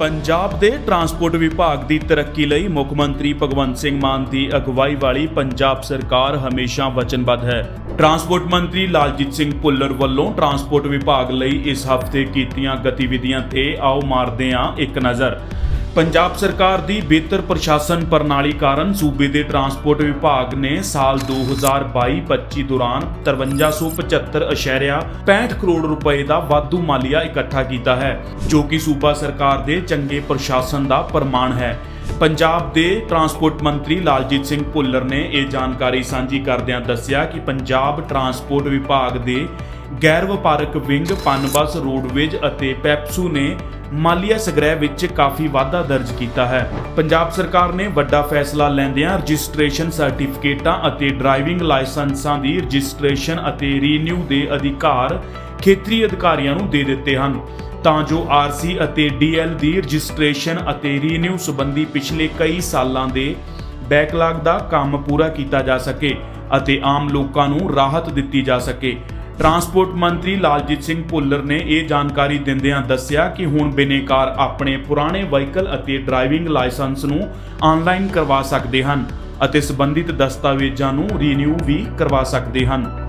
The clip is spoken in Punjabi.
ਪੰਜਾਬ ਦੇ ਟਰਾਂਸਪੋਰਟ ਵਿਭਾਗ ਦੀ ਤਰੱਕੀ ਲਈ ਮੁੱਖ ਮੰਤਰੀ ਭਗਵੰਤ ਸਿੰਘ ਮਾਨ ਦੀ ਅਗਵਾਈ ਵਾਲੀ ਪੰਜਾਬ ਸਰਕਾਰ ਹਮੇਸ਼ਾ ਵਚਨਬੱਧ ਹੈ। ਟਰਾਂਸਪੋਰਟ ਮੰਤਰੀ ਲਾਲਜੀਤ ਸਿੰਘ ਭੁੱਲਰ ਵੱਲੋਂ ਟਰਾਂਸਪੋਰਟ ਵਿਭਾਗ ਲਈ ਇਸ ਹਫ਼ਤੇ ਕੀਤੀਆਂ ਗਤੀਵਿਧੀਆਂ ਤੇ ਆਓ ਮਾਰਦੇ ਹਾਂ ਇੱਕ ਨਜ਼ਰ। ਪੰਜਾਬ ਸਰਕਾਰ ਦੀ ਬਿਹਤਰ ਪ੍ਰਸ਼ਾਸਨ ਪ੍ਰਣਾਲੀ ਕਾਰਨ ਸੂਬੇ ਦੇ ਟਰਾਂਸਪੋਰਟ ਵਿਭਾਗ ਨੇ ਸਾਲ 2022-25 ਦੌਰਾਨ 5375.65 ਕਰੋੜ ਰੁਪਏ ਦਾ ਵਾਧੂ ਮਾਲੀਆ ਇਕੱਠਾ ਕੀਤਾ ਹੈ, ਜੋ ਕਿ ਸੂਬਾ ਸਰਕਾਰ ਦੇ ਚੰਗੇ ਪ੍ਰਸ਼ਾਸਨ ਦਾ ਪ੍ਰਮਾਣ ਹੈ। ਪੰਜਾਬ ਦੇ ਟਰਾਂਸਪੋਰਟ ਮੰਤਰੀ ਲਾਲਜੀਤ ਸਿੰਘ ਭੁੱਲਰ ਨੇ ਇਹ ਜਾਣਕਾਰੀ ਸਾਂਝੀ ਕਰਦਿਆਂ ਦੱਸਿਆ ਕਿ ਪੰਜਾਬ ਟਰਾਂਸਪੋਰਟ ਵਿਭਾਗ ਦੇ ਗੈਰ ਵਪਾਰਕ ਵਿੰਗ ਪਨਬਸ ਰੋਡਵੇਜ ਅਤੇ ਪੈਪਸੂ ਨੇ ਮਾਲੀਆ ਸੰਗ੍ਰਹਿ ਵਿੱਚ ਕਾਫੀ ਵਾਧਾ ਦਰਜ ਕੀਤਾ ਹੈ। ਪੰਜਾਬ ਸਰਕਾਰ ਨੇ ਵੱਡਾ ਫੈਸਲਾ ਲੈਂਦਿਆਂ ਰਜਿਸਟ੍ਰੇਸ਼ਨ ਸਰਟੀਫਿਕੇਟਾਂ ਅਤੇ ਡਰਾਈਵਿੰਗ ਲਾਇਸੈਂਸਾਂ ਦੀ ਰਜਿਸਟ੍ਰੇਸ਼ਨ ਅਤੇ ਰੀਨਿਊ ਦੇ ਅਧਿਕਾਰ ਖੇਤਰੀ ਅਧਿਕਾਰੀਆਂ ਨੂੰ ਦੇ ਦਿੱਤੇ ਹਨ। ਤਾਂ ਜੋ ਆਰਸੀ ਅਤੇ ਡੀਐਲ ਦੀ ਰਜਿਸਟ੍ਰੇਸ਼ਨ ਅਤੇ ਰੀਨਿਊ ਸੰਬੰਧੀ ਪਿਛਲੇ ਕਈ ਸਾਲਾਂ ਦੇ ਬੈਕਲਾਗ ਦਾ ਕੰਮ ਪੂਰਾ ਕੀਤਾ ਜਾ ਸਕੇ ਅਤੇ ਆਮ ਲੋਕਾਂ ਨੂੰ ਰਾਹਤ ਦਿੱਤੀ ਜਾ ਸਕੇ। ਟਰਾਂਸਪੋਰਟ ਮੰਤਰੀ ਲਾਲਜੀਤ ਸਿੰਘ ਭੁੱਲਰ ਨੇ ਇਹ ਜਾਣਕਾਰੀ ਦਿੰਦਿਆਂ ਦੱਸਿਆ ਕਿ ਹੁਣ ਬਿਨੇਕਾਰ ਆਪਣੇ ਪੁਰਾਣੇ ਵਹੀਕਲ ਅਤੇ ਡਰਾਈਵਿੰਗ ਲਾਇਸੈਂਸ ਨੂੰ ਆਨਲਾਈਨ ਕਰਵਾ ਸਕਦੇ ਹਨ ਅਤੇ ਸੰਬੰਧਿਤ ਦਸਤਾਵੇਜ਼ਾਂ ਨੂੰ ਰੀਨਿਊ ਵੀ ਕਰਵਾ ਸਕਦੇ ਹਨ।